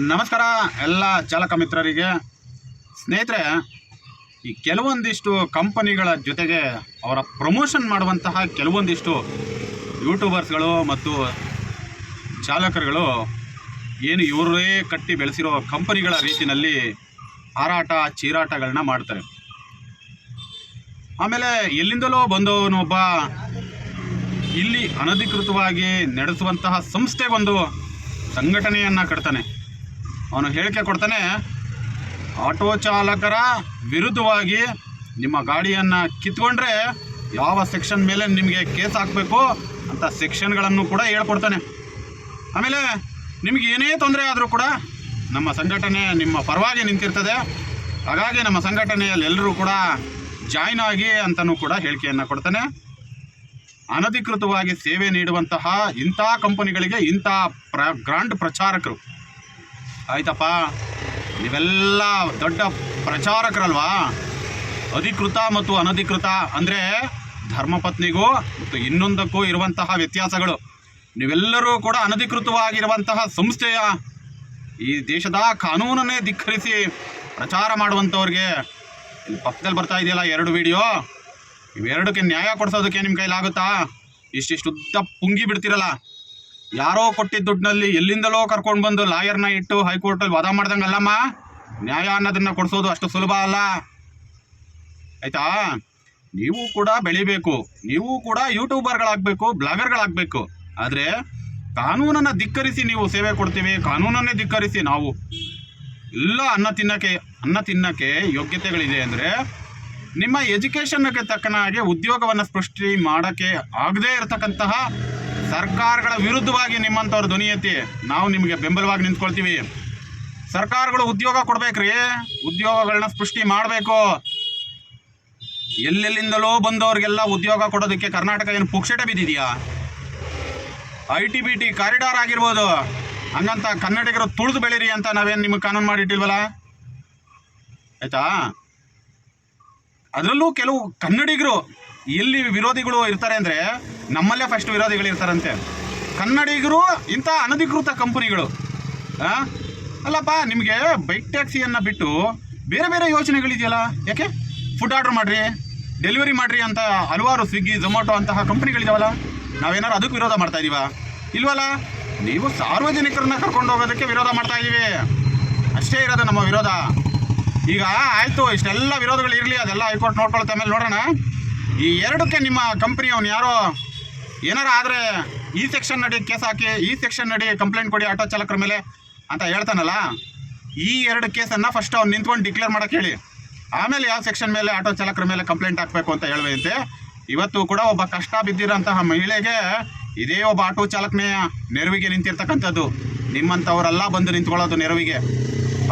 ನಮಸ್ಕಾರ ಎಲ್ಲ ಚಾಲಕ ಮಿತ್ರರಿಗೆ. ಸ್ನೇಹಿತರೆ, ಈ ಕೆಲವೊಂದಿಷ್ಟು ಕಂಪನಿಗಳ ಜೊತೆಗೆ ಅವರ ಪ್ರಮೋಷನ್ ಮಾಡುವಂತಹ ಕೆಲವೊಂದಿಷ್ಟು ಯೂಟ್ಯೂಬರ್ಸ್ಗಳು ಮತ್ತು ಚಾಲಕರುಗಳು ಏನು ಇವರೇ ಕಟ್ಟಿ ಬೆಳೆಸಿರೋ ಕಂಪನಿಗಳ ರೀತಿಯಲ್ಲಿ ಹಾರಾಟ ಚೀರಾಟಗಳನ್ನ ಮಾಡ್ತಾರೆ. ಆಮೇಲೆ ಎಲ್ಲಿಂದಲೋ ಬಂದವನೊಬ್ಬ ಇಲ್ಲಿ ಅನಧಿಕೃತವಾಗಿ ನಡೆಸುವಂತಹ ಸಂಸ್ಥೆಗೊಂದು ಸಂಘಟನೆಯನ್ನು ಕಟ್ತಾನೆ. ಅವನು ಹೇಳಿಕೆ ಕೊಡ್ತಾನೆ, ಆಟೋ ಚಾಲಕರ ವಿರುದ್ಧವಾಗಿ ನಿಮ್ಮ ಗಾಡಿಯನ್ನು ಕಿತ್ಕೊಂಡ್ರೆ ಯಾವ ಸೆಕ್ಷನ್ ಮೇಲೆ ನಿಮಗೆ ಕೇಸ್ ಹಾಕಬೇಕು ಅಂತ ಸೆಕ್ಷನ್ಗಳನ್ನು ಕೂಡ ಹೇಳ್ಕೊಡ್ತಾನೆ. ಆಮೇಲೆ ನಿಮಗೆ ಏನೇ ತೊಂದರೆ ಆದರೂ ಕೂಡ ನಮ್ಮ ಸಂಘಟನೆ ನಿಮ್ಮ ಪರವಾಗಿ ನಿಂತಿರ್ತದೆ. ಹಾಗಾಗಿ ನಮ್ಮ ಸಂಘಟನೆಯಲ್ಲಿ ಎಲ್ಲರೂ ಕೂಡ ಜಾಯ್ನ್ ಆಗಿ ಅಂತಲೂ ಕೂಡ ಹೇಳಿಕೆಯನ್ನು ಕೊಡ್ತಾನೆ. ಅನಧಿಕೃತವಾಗಿ ಸೇವೆ ನೀಡುವಂತಹ ಇಂಥ ಕಂಪನಿಗಳಿಗೆ ಇಂಥ ಪ್ರ, ಗ್ರಾಂಡ್ ಪ್ರಚಾರಕರು ಆಯ್ತಪ್ಪ. ನೀವೆಲ್ಲ ದೊಡ್ಡ ಪ್ರಚಾರಕರಲ್ವಾ? ಅಧಿಕೃತ ಮತ್ತು ಅನಧಿಕೃತ ಅಂದರೆ ಧರ್ಮಪತ್ನಿಗೂ ಮತ್ತು ಇನ್ನೊಂದಕ್ಕೂ ಇರುವಂತಹ ವ್ಯತ್ಯಾಸಗಳು. ನೀವೆಲ್ಲರೂ ಕೂಡ ಅನಧಿಕೃತವಾಗಿರುವಂತಹ ಸಂಸ್ಥೆಯ ಈ ದೇಶದ ಕಾನೂನನ್ನೇ ಧಿಕ್ಕರಿಸಿ ಪ್ರಚಾರ ಮಾಡುವಂಥವ್ರಿಗೆ ಇಲ್ಲಿ ಪಕ್ಕದಲ್ಲಿ ಬರ್ತಾ ಇದೆಯಲ್ಲ ಎರಡು ವಿಡಿಯೋ. ಇವೆರಡಕ್ಕೆ ನ್ಯಾಯ ಕೊಡಿಸೋದಕ್ಕೆ ನಿಮ್ಮ ಕೈಲಾಗುತ್ತಾ? ಇಷ್ಟಿಷ್ಟು ಉದ್ದ ಪುಂಗಿ ಬಿಡ್ತಿರಲ್ಲ. ಯಾರೋ ಕೊಟ್ಟಿದ್ದ ದುಡ್ಡಿನಲ್ಲಿ ಎಲ್ಲಿಂದಲೋ ಕರ್ಕೊಂಡು ಬಂದು ಲಾಯರ್ನ ಇಟ್ಟು ಹೈಕೋರ್ಟಲ್ಲಿ ವಾದ ಮಾಡ್ದಂಗಲ್ಲಮ್ಮ? ನ್ಯಾಯ ಅನ್ನೋದನ್ನ ಕೊಡಿಸೋದು ಅಷ್ಟು ಸುಲಭ ಅಲ್ಲ. ಆಯ್ತಾ? ನೀವು ಕೂಡ ಬೆಳಿಬೇಕು. ನೀವು ಕೂಡ ಯೂಟ್ಯೂಬರ್ಗಳಾಗಬೇಕು, ಬ್ಲಾಗರ್ಗಳಾಗಬೇಕು. ಆದರೆ ಕಾನೂನನ್ನು ಧಿಕ್ಕರಿಸಿ ನೀವು ಸೇವೆ ಕೊಡ್ತೀವಿ, ಕಾನೂನನ್ನೇ ಧಿಕ್ಕರಿಸಿ ನಾವು ಎಲ್ಲ ಅನ್ನ ತಿನ್ನಕ್ಕೆ ಅನ್ನ ತಿನ್ನಕ್ಕೆ ಯೋಗ್ಯತೆಗಳಿದೆ ಅಂದರೆ ನಿಮ್ಮ ಎಜುಕೇಷನ್ಗೆ ತಕ್ಕನ ಹಾಗೆ ಉದ್ಯೋಗವನ್ನು ಸೃಷ್ಟಿ ಮಾಡೋಕ್ಕೆ ಆಗದೇ ಇರತಕ್ಕಂತಹ ಸರ್ಕಾರಗಳ ವಿರುದ್ಧವಾಗಿ ನಿಮ್ಮಂಥವ್ರ ಧ್ವನಿ ಎತ್ತಿ ನಾವು ನಿಮಗೆ ಬೆಂಬಲವಾಗಿ ನಿಂತ್ಕೊಳ್ತೀವಿ. ಸರ್ಕಾರಗಳು ಉದ್ಯೋಗ ಕೊಡ್ಬೇಕ್ರಿ. ಉದ್ಯೋಗಗಳನ್ನ ಸೃಷ್ಟಿ ಮಾಡಬೇಕು. ಎಲ್ಲೆಲ್ಲಿಂದಲೋ ಬಂದವ್ರಿಗೆಲ್ಲ ಉದ್ಯೋಗ ಕೊಡೋದಕ್ಕೆ ಕರ್ನಾಟಕ ಏನು ಪುಕ್ಷಟ ಬಿದ್ದಿದೆಯಾ? I T B T corridor ಆಗಿರ್ಬೋದು. ಹಂಗಂತ ಕನ್ನಡಿಗರು ತುಳಿದು ಬೆಳೀರಿ ಅಂತ ನಾವೇನು ನಿಮಗೆ ಕಾನೂನು ಮಾಡಿಟ್ಟಿಲ್ವಲ್ಲ? ಆಯ್ತಾ? ಅದರಲ್ಲೂ ಕೆಲವು ಕನ್ನಡಿಗರು ಎಲ್ಲಿ ವಿರೋಧಿಗಳು ಇರ್ತಾರೆ ಅಂದರೆ ನಮ್ಮಲ್ಲೇ ಫಸ್ಟ್ ವಿರೋಧಿಗಳು ಇರ್ತಾರಂತೆ. ಕನ್ನಡಿಗರು ಇಂಥ ಅನಧಿಕೃತ ಕಂಪನಿಗಳು? ಅಲ್ಲಪ್ಪ, ನಿಮಗೆ ಬೈಕ್ ಟ್ಯಾಕ್ಸಿಯನ್ನು ಬಿಟ್ಟು ಬೇರೆ ಬೇರೆ ಯೋಚನೆಗಳಿದೆಯಲ್ಲ ಯಾಕೆ? ಫುಡ್ ಆರ್ಡರ್ ಮಾಡಿರಿ ಡೆಲಿವರಿ ಮಾಡಿರಿ ಅಂತ ಹಲವಾರು ಸ್ವಿಗ್ಗಿ ಝೊಮ್ಯಾಟೊ ಅಂತಹ ಕಂಪ್ನಿಗಳಿದಾವಲ್ಲ? ನಾವೇನಾದ್ರು ಅದಕ್ಕೆ ವಿರೋಧ ಮಾಡ್ತಾ ಇದೀವ? ಇಲ್ವಲ್ಲ? ನೀವು ಸಾರ್ವಜನಿಕರನ್ನ ಕರ್ಕೊಂಡು ಹೋಗೋದಕ್ಕೆ ವಿರೋಧ ಮಾಡ್ತಾ ಇದ್ದೀವಿ ಅಷ್ಟೇ ಇರೋದು ನಮ್ಮ ವಿರೋಧ. ಈಗ ಆಯಿತು, ಇಷ್ಟೆಲ್ಲ ವಿರೋಧಗಳು ಇರಲಿ, ಅದೆಲ್ಲ ಹೈಕೋರ್ಟ್ ನೋಡ್ಕೊಳ್ತಾ ಮೇಲೆ ನೋಡೋಣ. ಈ ಎರಡಕ್ಕೆ ನಿಮ್ಮ ಕಂಪ್ನಿ ಅವನು ಯಾರೋ? ಏನಾರ ಆದರೆ ಈ ಸೆಕ್ಷನ್ ನಡಿ, ಕೇಸ್ ಹಾಕಿ, ಈ ಸೆಕ್ಷನ್ ನಡಿ ಕಂಪ್ಲೇಂಟ್ ಕೊಡಿ ಆಟೋ ಚಾಲಕರ ಮೇಲೆ ಅಂತ ಹೇಳ್ತಾನಲ್ಲ, ಈ ಎರಡು ಕೇಸನ್ನು ಫಸ್ಟ್ ಅವ್ನು ನಿಂತ್ಕೊಂಡು ಡಿಕ್ಲೇರ್ ಮಾಡೋಕೆ ಹೇಳಿ. ಆಮೇಲೆ ಯಾವ ಸೆಕ್ಷನ್ ಮೇಲೆ ಆಟೋ ಚಾಲಕರ ಮೇಲೆ ಕಂಪ್ಲೇಂಟ್ ಹಾಕಬೇಕು ಅಂತ ಹೇಳುವಂತೆ, ಇವತ್ತು ಕೂಡ ಒಬ್ಬ ಕಷ್ಟ ಬಿದ್ದಿರೋಂತಹ ಮಹಿಳೆಗೆ ಇದೇ ಒಬ್ಬ ಆಟೋ ಚಾಲಕನೇ ನೆರವಿಗೆ ನಿಂತಿರ್ತಕ್ಕಂಥದ್ದು. ನಿಮ್ಮಂಥವರೆಲ್ಲ ಬಂದು ನಿಂತ್ಕೊಳ್ಳೋದು ನೆರವಿಗೆ.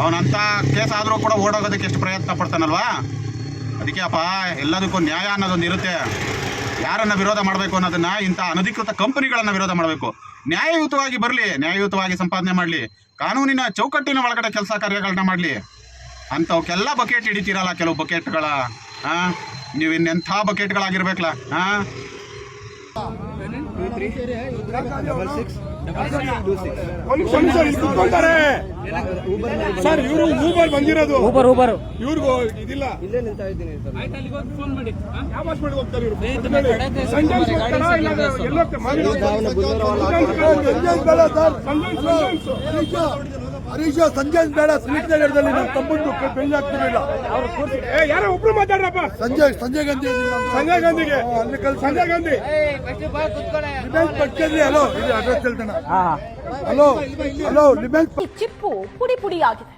ಅವನಂಥ ಕೇಸ್ ಆದರೂ ಕೂಡ ಓಡೋಗೋದಕ್ಕೆ ಎಷ್ಟು ಪ್ರಯತ್ನ ಪಡ್ತಾನಲ್ವಾ? ಅದಕ್ಕೆ ಅಪ್ಪ, ಎಲ್ಲದಕ್ಕೂ ನ್ಯಾಯ ಅನ್ನೋದೊಂದು ಇರುತ್ತೆ ಯಾರನ್ನ ವಿರೋಧ ಮಾಡಬೇಕು ಅನ್ನೋದನ್ನ ಇಂಥ ಅನಧಿಕೃತ ಕಂಪನಿಗಳನ್ನು ವಿರೋಧ ಮಾಡಬೇಕು. ನ್ಯಾಯಯುತವಾಗಿ ಬರಲಿ, ನ್ಯಾಯಯುತವಾಗಿ ಸಂಪಾದನೆ ಮಾಡಲಿ, ಕಾನೂನಿನ ಚೌಕಟ್ಟಿನ ಒಳಗಡೆ ಕೆಲಸ ಕಾರ್ಯಗಳನ್ನ ಮಾಡಲಿ. ಅಂಥವಕ್ಕೆಲ್ಲ ಬಕೆಟ್ ಹಿಡಿತೀರಲ್ಲ ಕೆಲವು ಬಕೆಟ್ಗಳ ಹಾಂ ನೀವು ಇನ್ನೆಂಥ ಬಕೆಟ್ಗಳಾಗಿರ್ಬೇಕಲ್ಲ ಹಾಂ ಒಂದು ನಿಮಿಷ ಇಲ್ಲಿ ಕುತ್ಕೊಳ್ತಾರೆ ಸರ್ ಇವರು ಊಬರ್ ಬಂದಿರೋದು. ಊಬರ್ ಊಬರ್ ಇವ್ರಿಗೂ ಇದಿಲ್ಲ. ಯಾವ ಹಾಸ್ಪಿಟಲ್ ಹೋಗ್ತಾರೆ ಇವರು? ಹರೀಶ ಸಂಜಯ್ ಬೇಡ ಸ್ವೀಟ್ ನಗರದಲ್ಲಿ ನಮ್ಮ ತಮ್ಮಂದು ಬೆಳ್ಳಿ ಆಗ್ತಿರಲಿಲ್ಲ ಏ ಯಾರೋ ಒಬ್ರು ಮಾತಾಡ್ರಪ್ಪ? ಸಂಜಯ್ ಸಂಜಯ್ ಗಾಂಧಿ ಸಂಜೆ. ಸಂಜಯ್ ಗಾಂಧಿಗೆ? ಅಲ್ಲಿ ಕಲ್ ಸಂಜಯ್ ಗಾಂಧಿ? ಹಲೋ ಇದು ಅಡ್ರೆಸ್ ಹೇಳ್ತಾನ. ಹಲೋ ಹಲೋ ಲಿಬೆಂಟ್ ಚಿಪ್ಪು ಪುಡಿ ಪುಡಿಯಾಗಿದೆ.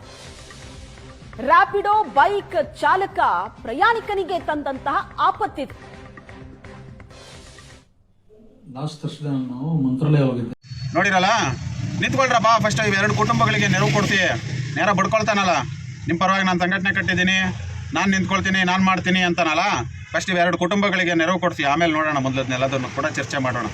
ರ್ಯಾಪಿಡೋ ಬೈಕ್ ಚಾಲಕ ಪ್ರಯಾಣಿಕನಿಗೆ ತಂದಂತಹ ಆಪತ್ತಿ ಲಾಸ್ಟ್ ತರ್ಸ್ಡೇ ನಾವು ಮಂತ್ರಾಲಯ ಹೋಗಿದ್ದೆ. ನೋಡಿರಲ್ಲ? ನಿಂತ್ಕೊಳ್ರಪ್ಪ ಫಸ್ಟ್ ಇವೆರಡು ಕುಟುಂಬಗಳಿಗೆ ನೆರವು ಕೊಡ್ತೀವಿ ನೇರ ಬಡ್ಕೊಳ್ತಾನಲ್ಲ. ನಿಮ್ಮ ಪರವಾಗಿ ನಾನು ಸಂಘಟನೆ ಕಟ್ಟಿದ್ದೀನಿ, ನಾನು ನಿಂತ್ಕೊಳ್ತೀನಿ, ನಾನು ಮಾಡ್ತೀನಿ ಅಂತಾನಲ್ಲ? ಫಸ್ಟ್ ಇವೆರಡು ಕುಟುಂಬಗಳಿಗೆ ನೆರವು ಕೊಡ್ತೀವಿ ಆಮೇಲೆ ನೋಡೋಣ ಮೊದಲದನ್ನೆಲ್ಲದನ್ನು ಕೂಡ ಚರ್ಚೆ ಮಾಡೋಣ.